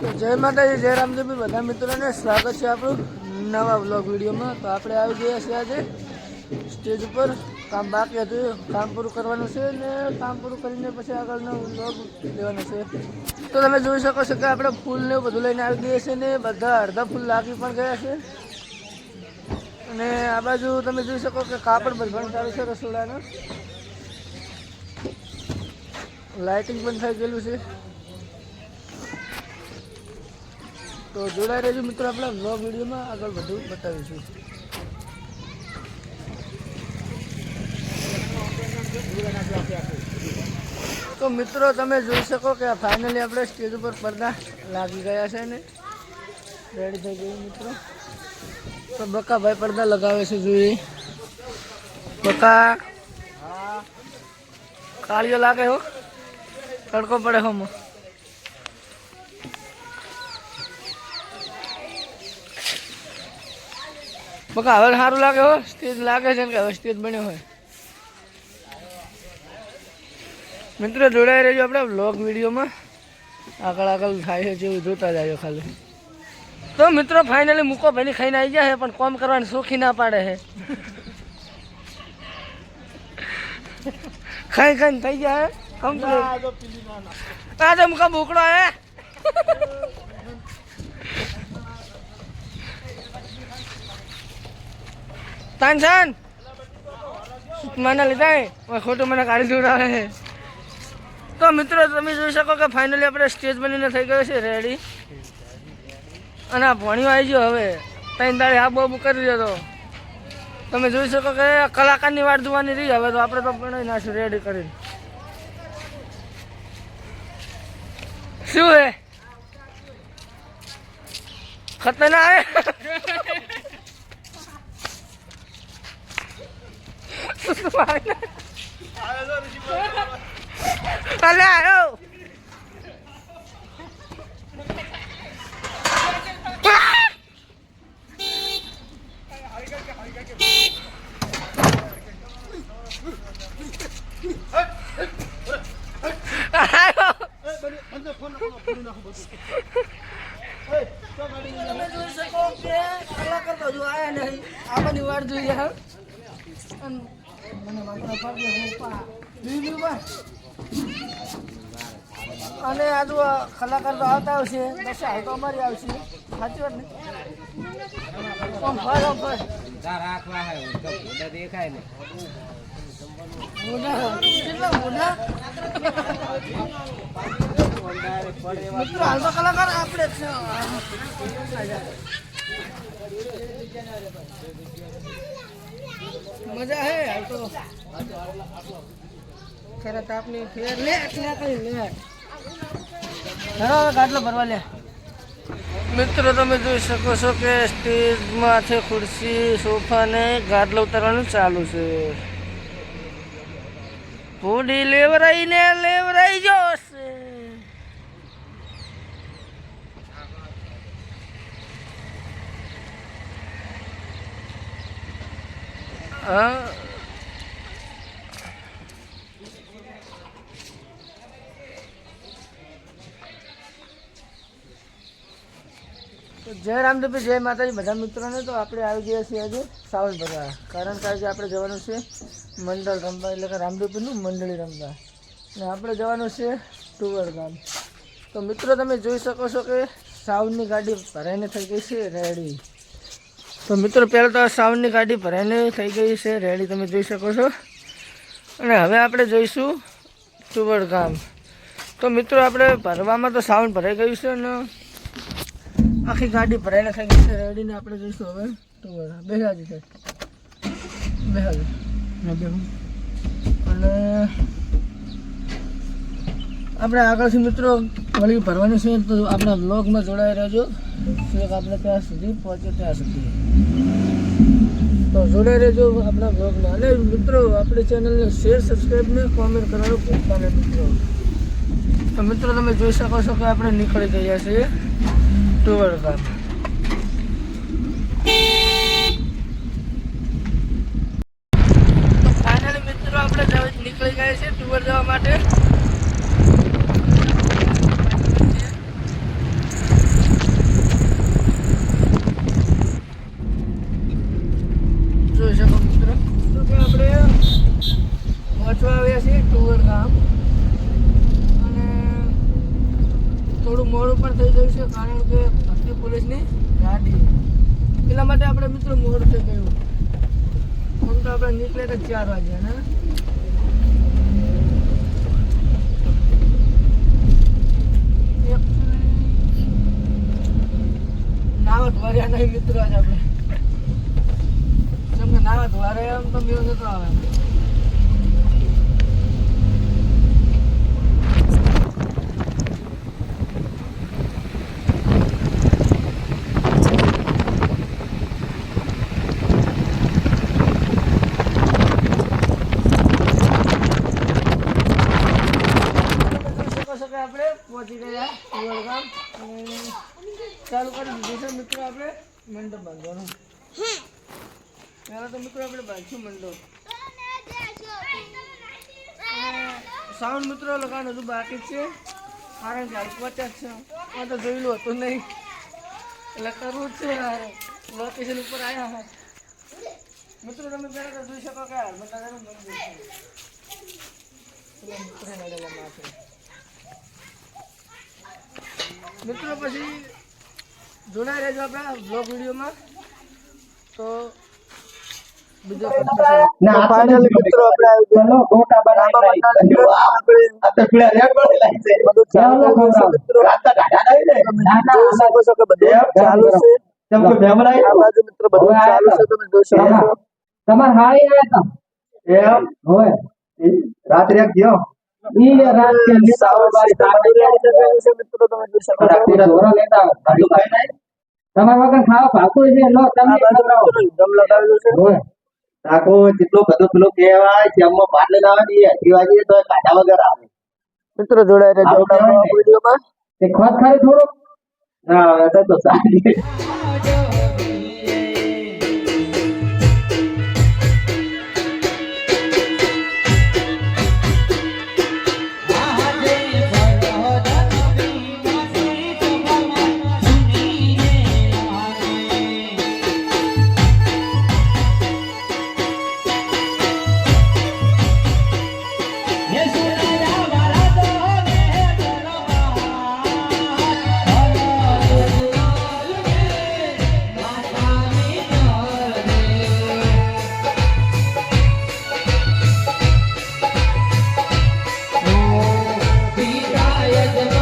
જય માતાજી, જય રામદેવી બધા મિત્રોને સ્વાગત છે આપણું નવા બ્લોગ વિડીયોમાં. તો આપણે આવી ગયા છીએ આજે સ્ટેજ ઉપર. કામ બાકી હતું, કામ પૂરું કરવાનું છે ને કામ પૂરું કરીને પછી આગળનો બ્લોગ લેવાનો છે. તો તમે જોઈ શકો છો કે આપણે ફૂલ ને બધું લઈને આવી ગયા છે ને બધા અડધા ફૂલ લાગી પણ ગયા છે. અને આ બાજુ તમે જોઈ શકો કે કાપડ બધવાનું ચાલુ છે રસોડાનું. લાઇટિંગ પણ થઈ ગયેલું છે. તો જોડાઈ રહેજો મિત્રો આપણે બ્લોગ વિડીયોમાં. આગળ બધું બતાવીશું. તો મિત્રો તમે જોઈ શકો કે ફાઇનલી આપણે સ્ટેજ ઉપર પડદા લાગી ગયા છે ને. રેડી થઈ ગયું મિત્રો. તો બકાભાઈ પડદા લગાવે છે જોઈએ. બકા. કાળીઓ લાગે હો. તડકો પડે હો બકા હવે સારું લાગે હો સ્ટેજ લાગે છે ને કે હવે સ્ટેજ બન્યો હોય. મિત્રો જોડાઈ રહેજો આપણે બ્લોગ વિડીયોમાં. આગળ આગળ થાય છે જેવું જોતા જાય ખાલી. તો મિત્રો ફાઇનલી મૂકો ભાઈ ખાઈને આવી ગયા છે પણ કોમ કરવાની શોખી ના પાડે છે. ખાઈ ખાઈને થઈ ગયા હે કમ્પ્લીટ આ તો મૂકા બોકડો હે. તાનસાન મને લીધા ખોટું મને કાઢી જોડાવે છે તો મિત્રો, તમે જોઈ શકો કે ફાઇનલી આપણે સ્ટેજ બનીને થઈ ગયો છે રેડી અને આ ભણ્યો આવી ગયો હવે. ત્રણ દાડે આ બહુ કરી દીધો તમે જોઈ શકો કે કલાકારની વાટ જોવાની રહી. હવે તો આપણે તો બનાવી નાખ્યું રેડી કરીને. શું હે? ખતરનાક અલે આવ્યો તમે જોઈ શકો કે કલાકાર તો હજુ આયા નહીં આપણી વાર જોઈએ અન- આજુ કલાકાર તો આવતા આવશે બસ હાલ તો અમારી આવશે. સાચી વાત ને? આમ ફર આમ ફર દેખાય ને. મોઢા કેટલા મોઢા મિત્રો હાલ તો કલાકાર આપણે જ છે. મજા હે, હાલ તો. ખરા તાપની ફેર લે એટલે કઈ લે. હવે ગાટલો ભરવા લે. મિત્રો, તમે જોઈ શકો છો કે સ્ટેજમાં છે ખુરશી, સોફા ને ગાદલો ઉતારવાનું ચાલુ છે. પૂડી લેવરાઈને લેવરાઈ જોશે હા તો જય રામદેવ જય માતાજી. બધા મિત્રોને તો આપણે આવી ગયા છીએ આજે સાવન ભરવા કારણ કે આજે આપણે જવાનું છે મંડળ રમવા, એટલે કે રામદેવપીરનું મંડળી રમવા. અને આપણે જવાનું છે ટુવર ગામ. તો મિત્રો, તમે જોઈ શકો છો કે સાવનની ગાડી ભરાઈને થઈ ગઈ છે રેડી. તો મિત્રો, પહેલાં તો સાવનની ગાડી ભરાઈને થઈ ગઈ છે. રેડી, તમે જોઈ શકો છો. અને હવે આપણે જઈશું ગામ. તો મિત્રો, આપણે ભરવામાં તો સાવન ભરાઈ ગયું છે ને આખી ગાડી ભરાઈને થઈ ગઈ છે. રેડીને આપણે જઈશું હવે ટુવર બેહાજી છે બેસાજી હા અને આપણે આગળથી મિત્રો, વળી ભરવાની છે તો આપણા બ્લોગમાં જોડાઈ રહેજો. છેક આપણે ત્યાં સુધી પહોંચે ત્યાં સુધી. તો જોડે રહેજો આપણા બ્લોગમાં. અને મિત્રો, આપણી ચેનલને શેર સબસ્ક્રાઈબ ને કોમેન્ટ કરવાનું ભૂલતા નહીં મિત્રો. તો મિત્રો, તમે જોઈ શકો છો કે આપણે નીકળી ગયા છીએ ટુવર ગામ નીકળી ગયા છે ટુવર જવા માટે મોડું પણ થઈ ગયું છે કારણ કે ભરતી પોલીસની ગાડી. એટલા માટે આપણે મિત્રો મુહૂર્તે કહ્યું આમ તો આપણે નીકળે તો ચાર વાગ્યા ને? નાવા ધોવાર્યા નહીં મિત્રો આજે આપણે. જેમ કે નાવા ધોવારે એમ તો નતો આવે જોઈ શકો છો કે આપણે પહોંચી ગયા વડગામ અને ચાલુ કરી દીધું છે મિત્રો આપણે મંડપ બાંધવાનું. પહેલાં તો મિત્રો આપણે બાંધશું મંડપ. સાઉન્ડ મિત્રો લગાવવાનું હજુ બાકી છે, કારણ કે પચાસ છે. આ તો જોયેલું હતું નહીં. એટલે કરવું જ છે લોકેશન ઉપર આવ્યા મિત્રો, તમે પહેલાં તો જોઈ શકો કે હાલમાં દાદાનું મંદિર છે. મિત્રો પછી જોડાઈ રહેજો આપણા બ્લોગ વિડીયોમાં. તો ના ફાઇનલ મિત્રો આપણે આવી ગયા ચલો ગોટા બનાવી આપણે આ રેડ બની લાઈ છે બધું ચાલુ મિત્રો. આ તો નહીં ને જોઈ શકો છો કે બધું એમ ચાલુ છે. તેમ કે મેમરાઈ આ બાજુ મિત્રો બધું ચાલુ છે તમે જોઈ શકો તમાર હાળી આયા તા એમ? હોય રાત્રે ગયો. છે છો તમાર વગર ખાવા ભાતું છે લો તમે દમ છે આખો જેટલો બધો પેલો કહેવાય જેમમાં પાર લઈને આવે એ અઢી વાગે તો કાઢા વગર આવે. મિત્રો જોડાઈ રહેજો ને. વિડીયોમાં. તે ખોટ ખરી થોડુંક. હા તો સારી. que